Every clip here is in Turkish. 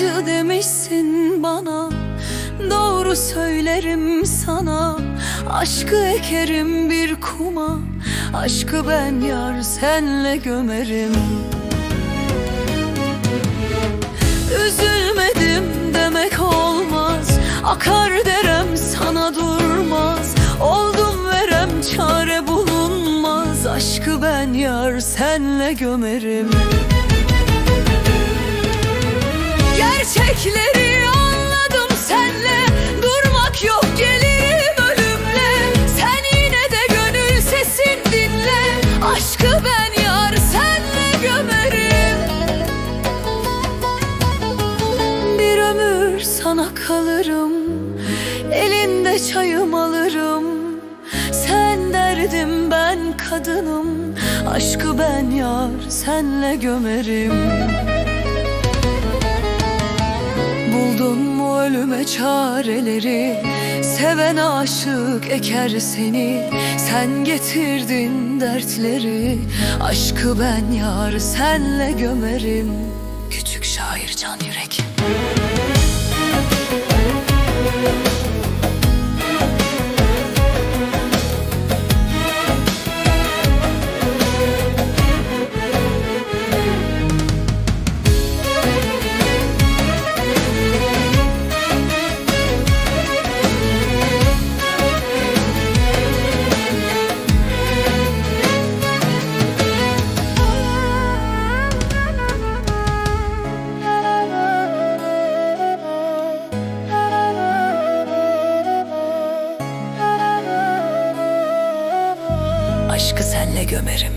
Yalancı demişsin bana Doğru söylerim sana. Aşkı ekerim bir kuma Aşkı ben yar senle gömerim. Üzülmedim demek olmaz Akar derem sana durmaz. Oldum verem çare bulunmaz Aşkı ben yar senle gömerim Gerçekleri anladım senle. Durmak yok gelirim ölümle. Sen yine de gönül sesin dinle. Aşkı ben yar senle gömerim. Bir ömür sana kalırım. Elinde çayım alırım. Sen derdim ben kadınım. Aşkı ben yar senle gömerim çareleri Seven aşık eker seni. Sen getirdin dertleri Aşkı ben yar senle gömerim. Küçük şair can yürek Aşkı senle gömerim.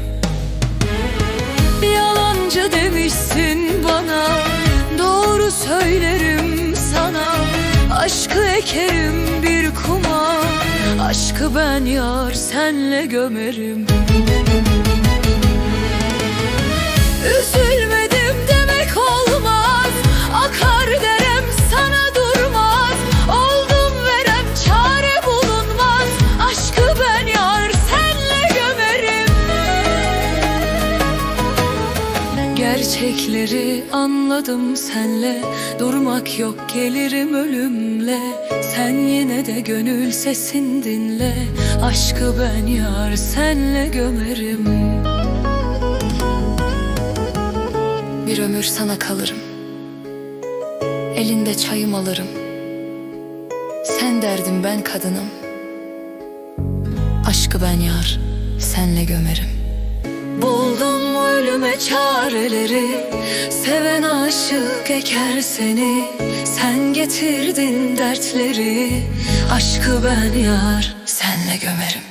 Yalancı demişsin bana Doğru söylerim sana. Aşkı ekerim bir kuma Aşkı ben yar senle gömerim Gerçekleri anladım senle. Durmak yok gelirim ölümle. Sen yine de gönül sesin dinle. Aşkı ben yar senle gömerim. Bir ömür sana kalırım. Elinde çayım alırım. Sen derdim ben kadınım. Aşkı ben yar senle gömerim Buldum ölüme çareleri. Seven aşık eker seni. Sen getirdin dertleri. Aşkı ben yar senle gömerim